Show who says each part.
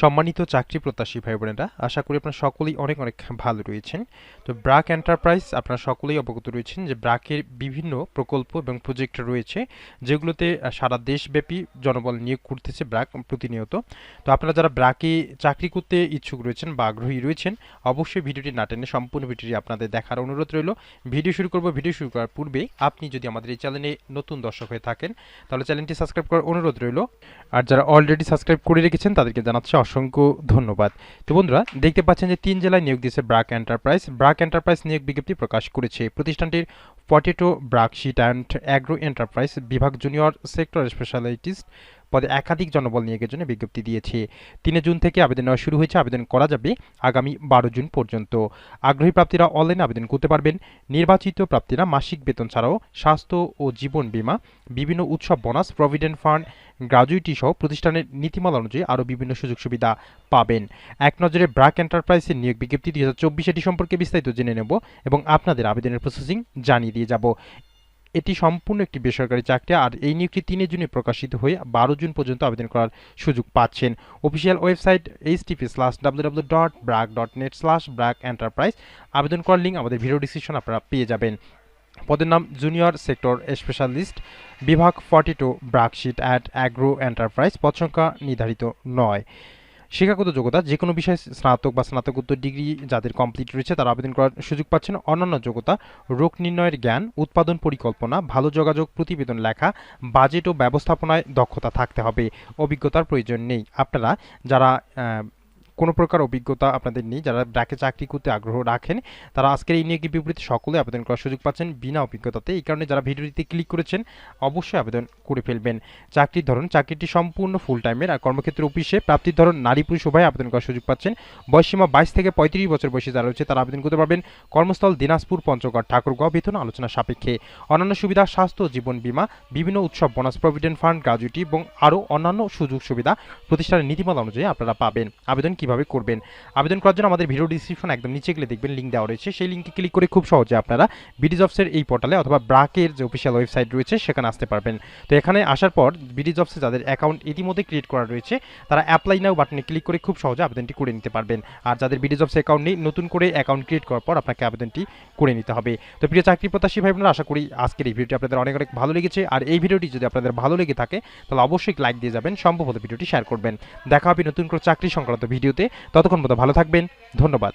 Speaker 1: সম্মানিত চাকরি প্রত্যাশী ভাই বোনেরা আশা করি আপনারা সকলেই অনেক অনেক ভালো রয়েছেন। তো ব্রাক এন্টারপ্রাইজ আপনারা সকলেই অবগত রয়েছেন যে ব্রাকের বিভিন্ন প্রকল্প এবং প্রজেক্ট রয়েছে, যেগুলোতে সারা দেশব্যাপী জনবল নিয়োগ করতেছে ব্রাক প্রতিনিয়ত। তো আপনারা যারা ব্রাকে চাকরি করতে ইচ্ছুক রয়েছেন বা আগ্রহী রয়েছেন, অবশ্যই ভিডিওটি না টেনে সম্পূর্ণ ভিডিওটি আপনাদের দেখার অনুরোধ রইল। ভিডিও শুরু করব, ভিডিও শুরু করার পূর্বে আপনি যদি আমাদের এই চ্যানেলে নতুন দর্শক হয়ে থাকেন, তাহলে চ্যানেলটি সাবস্ক্রাইব করার অনুরোধ রইল। আর যারা অলরেডি সাবস্ক্রাইব করে রেখেছেন, তাদেরকে জানাচ্ছি অসংখ্য ধন্যবাদ। তো বন্ধুরা, দেখতে পাচ্ছেন যে তিন জেলায় নিয়োগ দিয়েছে ব্রাক এন্টারপ্রাইজ। ব্রাক এন্টারপ্রাইজ নিয়োগ বিজ্ঞপ্তি প্রকাশ করেছে প্রতিষ্ঠানটির potato BRAC seed and agro enterprise বিভাগ জুনিয়র সেক্টর স্পেশালিটিস্ট পদে একাধিক জনবল নিয়োগের জন্য বিজ্ঞপ্তি দিয়েছে। তিনে জুন থেকে আবেদন নেওয়া শুরু হয়েছে। আবেদন করা যাবে আগামী বারো জুন পর্যন্ত। আগ্রহী প্রাপ্তিরা অনলাইনে আবেদন করতে পারবেন। নির্বাচিত প্রাপ্তিরা মাসিক বেতন ছাড়াও স্বাস্থ্য ও জীবন বীমা, বিভিন্ন উৎসব বোনাস প্রভিডেন্ট ফান্ড গ্রাজুইটি সহ প্রতিষ্ঠানের নীতিমালা অনুযায়ী আরও বিভিন্ন সুযোগ সুবিধা পাবেন। এক নজরে ব্রাক এন্টারপ্রাইজের নিয়োগ বিজ্ঞপ্তি দুই হাজার সম্পর্কে বিস্তারিত জেনে নেব এবং আপনাদের আবেদনের প্রসেসিং জানিয়ে দিয়ে যাব। এটি সম্পূর্ণ একটি বেসরকারি চাকরি আর এই নিয়োগটি তিনে জুনে প্রকাশিত হয়ে বারো জুন পর্যন্ত আবেদন করার সুযোগ পাচ্ছেন। Official website H TP slash W W dot BRAC dot net slash BRAC enterprise আবেদন করার লিঙ্ক আমাদের ভিডিও ডিসক্রিপশন আপনারা পেয়ে যাবেন। পদের নাম জুনিয়র সেক্টর স্পেশালিস্ট বিভাগ forty two BRAC seed at agro enterprise পদ সংখ্যা নির্ধারিত নয়। শিক্ষাগত যোগ্যতা যে কোনো বিষয়ে স্নাতক বা স্নাতকোত্তর ডিগ্রি যাদের কমপ্লিট রয়েছে, তারা আবেদন করার সুযোগ পাচ্ছেন। অন্যান্য যোগ্যতা, রোগ নির্ণয়ের জ্ঞান, উৎপাদন পরিকল্পনা, ভালো যোগাযোগ, প্রতিবেদন লেখা বাজেট ও ব্যবস্থাপনায় দক্ষতা থাকতে হবে। অভিজ্ঞতার প্রয়োজন নেই। আপনারা যারা কোনো প্রকার অভিজ্ঞতা আপনাদের নেই। যারা ব্র্যাকে চাকরি করতে আগ্রহ রাখেন, তারা আজকের এই নিয়োগ বিবৃতি সকলে আবেদন করার সুযোগ পাচ্ছেন বিনা অভিজ্ঞতাতে। এই কারণে যারা ভিডিওটিতে ক্লিক করেছেন, অবশ্যই আবেদন করে ফেলবেন। চাকরির ধরন, চাকরিটি সম্পূর্ণ ফুল টাইমের আর কর্মক্ষেত্র অফিসে প্রাপ্তির ধরন, নারী পুরুষ উভয় আবেদন করার সুযোগ পাচ্ছেন। বয়সীমা বাইশ থেকে পঁয়ত্রিশ বছর বয়সে যারা রয়েছে, তারা আবেদন করতে পারবেন কর্মস্থল দিনাজপুর, পঞ্চগড়, ঠাকুরগাঁও। বেতন আলোচনা সাপেক্ষে অন্যান্য সুবিধা, স্বাস্থ্য, জীবন বীমা, বিভিন্ন উৎসব বোনাস প্রভিডেন্ট ফান্ড গ্রাজুইটি এবং আরও অন্যান্য সুযোগ সুবিধা প্রতিষ্ঠানের নীতিমালা অনুযায়ী আপনারা পাবেন। আবেদন কীভাবে করবেন? আবেদন করার জন্য আমাদের ভিডিও ডিসক্রিপশন একদম নিচে গেলে দেখবেন লিঙ্ক দেওয়া রয়েছে। সেই লিঙ্কে ক্লিক করে খুব সহজে আপনারা বিডি জবসের এই পোর্টালে অথবা ব্রাকের যে অফিসিয়াল ওয়েবসাইট রয়েছে, সেখানে আসতে পারবেন। তো এখানে আসার পর বিডি জবসে যাদের অ্যাকাউন্ট ইতিমধ্যে ক্রিয়েট করা রয়েছে, তারা অ্যাপ্লাই নাও বাটনে ক্লিক করে খুব সহজে আবেদনটি করে নিতে পারবেন। আর যাদের বিডি জবস অ্যাকাউন্ট নেই, নতুন করে অ্যাকাউন্ট ক্রিয়েট করার পর আপনাকে আবেদনটি করে নিতে হবে। তো প্রিয় চাকরি প্রত্যাশী ভাই বোনেরা আশা করি আজকের এই ভিডিওটি আপনাদের অনেক অনেক ভালো লেগেছে। আর এই ভিডিওটি যদি আপনাদের ভালো লেগে থাকে, তাহলে অবশ্যই লাইক দিয়ে যাবেন সম্ভব হলে ভিডিওটি শেয়ার করবেন। দেখা হবে নতুন করে চাকরি সংক্রান্ত ভিডিওতে ততক্ষণ মতো ভালো থাকবেন ধন্যবাদ।